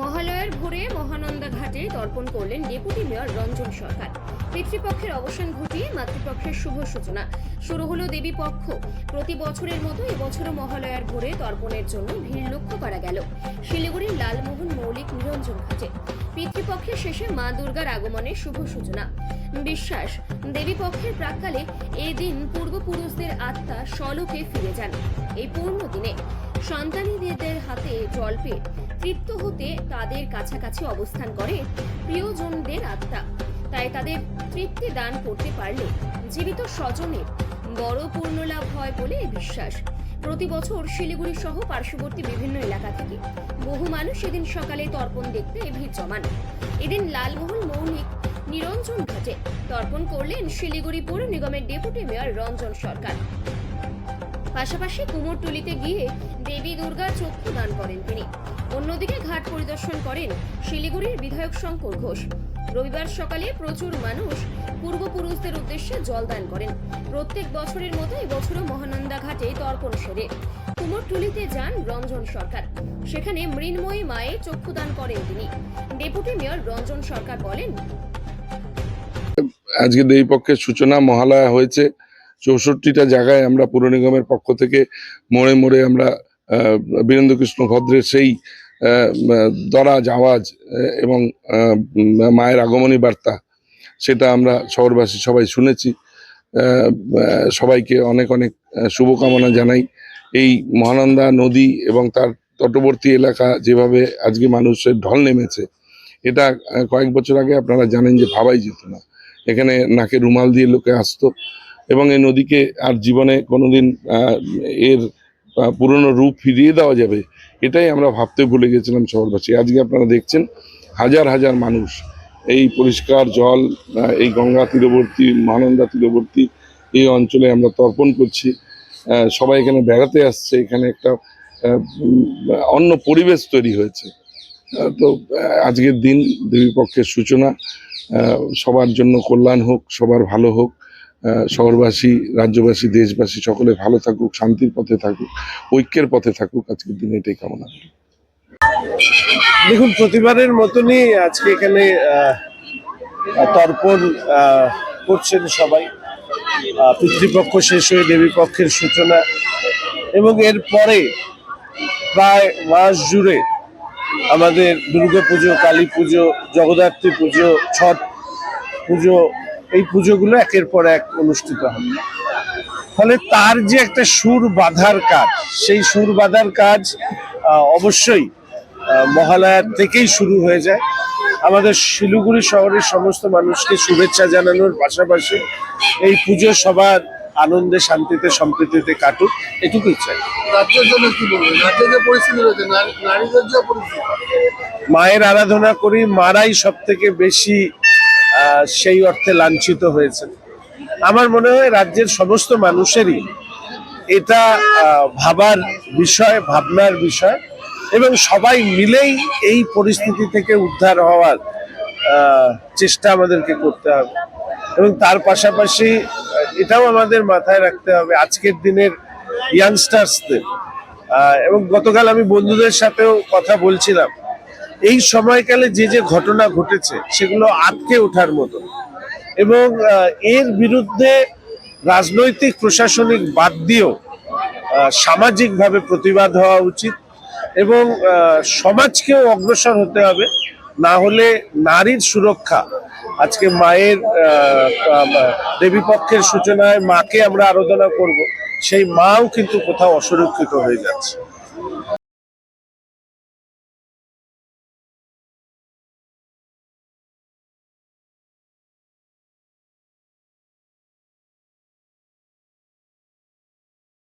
মহালয়ার ভোরে মহানন্দা ঘাটে তর্পণ করলেন ডেপুটি মেয়র রঞ্জন সরকার। পিতৃপক্ষের অবসান ঘটিয়ে মাতৃপক্ষের শুভ সূচনা। শুরু হলো দেবী পক্ষ। প্রতি বছরের মতো এবছরও মহালয়ার ভোরে তর্পণের জন্য ভিড় লক্ষ্য করা গেল। শিলিগুড়ির লালমোহন মৌলিক নিরঞ্জন ঘাটে। পিতৃপক্ষের শেষে মা দুর্গার আগমনের শুভ সূচনা। বিশ্বাস, দেবী পক্ষের প্রাককালে এই দিন পূর্বপুরুষদের আত্মা স্বলোকে ফিরে যান। এই পূর্ণ দিনে সন্তানীদের হাতে জল পেয়ে তৃপ্ত হতে তাদের কাছাকাছি অবস্থান করে প্রিয়জনদের আত্মা। তাই তাদের তৃপ্তি দান করতে পারলে জীবিত স্বজনের বড় পূর্ণ লাভ হয় বলে বিশ্বাস। প্রতি বছর শিলিগুড়ি সহ পার্শ্ববর্তী বিভিন্ন এলাকা থেকে বহু মানুষ এদিন সকালে তর্পণ দেখতে ভিড় জমান। এদিন লালমোহন মৌলিক নিরঞ্জন ঘাটে। তর্পণ করলেন শিলিগুড়ি পৌর নিগমের ডেপুটি মেয়র রঞ্জন সরকার। পাশাপাশি কুমোরটুলিতে গিয়ে দেবী দুর্গার চক্ষু দান করেন তিনি। অন্যদিকে ঘাট পরিদর্শন করেন শিলিগুড়ির বিধায়ক শঙ্কর ঘোষ। রবিবার সকালে প্রচুর মানুষ পূর্বপুরুষদের উদ্দেশ্যে জল দান করেন। প্রত্যেক বছরের মতো এবছরও মহানন্দা ঘাটে তর্পণ সেরে কুমোরটুলিতে যান রঞ্জন সরকার। সেখানে মৃন্ময়ী মায়ের চক্ষুদান করেন তিনি। ডেপুটি মেয়র রঞ্জন সরকার বলেন আজকে দেবী পক্ষের সূচনা মহালয়া হয়েছে। চৌষট্টিটা জায়গায় আমরা পুর নিগমের পক্ষ থেকে মোড়ে মোড়ে আমরা আহ, বীরেন্দ্র কৃষ্ণ ভদ্রের সেই দরাজ আওয়াজ এবং মায়ের আগমনী বার্তা সেটা আমরা শহরবাসী সবাই শুনেছি। সবাইকে অনেক অনেক শুভকামনা জানাই। এই মহানন্দা নদী এবং তার তটবর্তী এলাকা যেভাবে আজকে মানুষের ঢল নেমেছে এটা কয়েক বছর আগে আপনারা জানেন যে ভাবাই যেত না। এখানে নাকে রুমাল দিয়ে লোকে আসতো। এবং এই নদীকে আর জীবনে কোনোদিন এর পুরনো রূপ ফিরিয়ে দেওয়া যাবে, এটাই আমরা ভাবতে ভুলে গেছিলাম শহরবাসী। আজকে আপনারা দেখছেন হাজার হাজার মানুষ এই পরিষ্কার জল এই গঙ্গা তীরবর্তী, মানন্দা তীরবর্তী এই অঞ্চলে আমরা তর্পণ করছি। সবাই এখানে বেড়াতে আসছে, এখানে একটা অন্য পরিবেশ তৈরি হয়েছে। তো, আজকের দিন দেবীপক্ষের সূচনা সবার জন্য কল্যাণ হোক, সবার ভালো হোক। শহরবাসী, রাজ্যবাসী, দেশবাসী সকলে ভালো থাকুক, শান্তির পথে থাকুক, ঐক্যের পথে থাকুক, আজকের দিনে এটাই কামনা করি। দেখুন, প্রতিবারের মতনই আজকে এখানে তর্পণ করছেন সবাই পিতৃপক্ষ শেষ হয়ে দেবী পক্ষের সূচনা এবং এর পরে প্রায় মাস জুড়ে আমাদের দুর্গা পুজো কালী পুজো, জগদ্ধাত্রী পুজো, ছট পুজো এই পুজোগুলো একের পর এক অনুষ্ঠিত হবে। ফলে তার যে একটা সুর বাঁধার কাজ সেই সুর বাঁধার কাজ অবশ্যই মহালয়ার থেকেই শুরু হয়ে যায়। আমাদের শিলিগুড়ি শহরের সমস্ত মানুষকে শুভেচ্ছা জানানোর পাশাপাশি এই পুজো সবার আনন্দে শান্তিতে সম্প্রীতিতে কাটুক এটুকুই চাই। রাজ্যের জন্য কি বলবেন? রাজ্যের যে পরিস্থিতি রয়েছে নারীদের যে পরিস্থিতি। মায়ের আরাধনা করি মারাই সব থেকে বেশি সেই অর্থে লাঞ্ছিত হয়েছে। আমার মনে হয় রাজ্যের সমস্ত মানুষেরই এটা ভাবার বিষয়, ভাবনার বিষয় এবং সবাই মিলেই এই পরিস্থিতি থেকে উদ্ধার হওয়ার চেষ্টা আমাদেরকে করতে হবে। এবং তার পাশাপাশি এটাও আমাদের মাথায় রাখতে হবে আজকের দিনের ইয়াংস্টার্সদের এবং গতকাল আমি বন্ধুদের সাথেও কথা বলছিলাম। এই সময়কালে যে যে ঘটনা ঘটেছে সেগুলো আটকে ওঠার মতো। এবং এর বিরুদ্ধে রাজনৈতিক প্রশাসনিক বাদ দিয়েও সামাজিকভাবে প্রতিবাদ হওয়া উচিত এবং সমাজকেও অগ্রসর হতে হবে। না হলে নারীর সুরক্ষা আজকে মায়ের আহ, সূচনায় মাকে আমরা আরাধনা করব সেই মাও কিন্তু কোথাও অসুরক্ষিত হয়ে যাচ্ছে।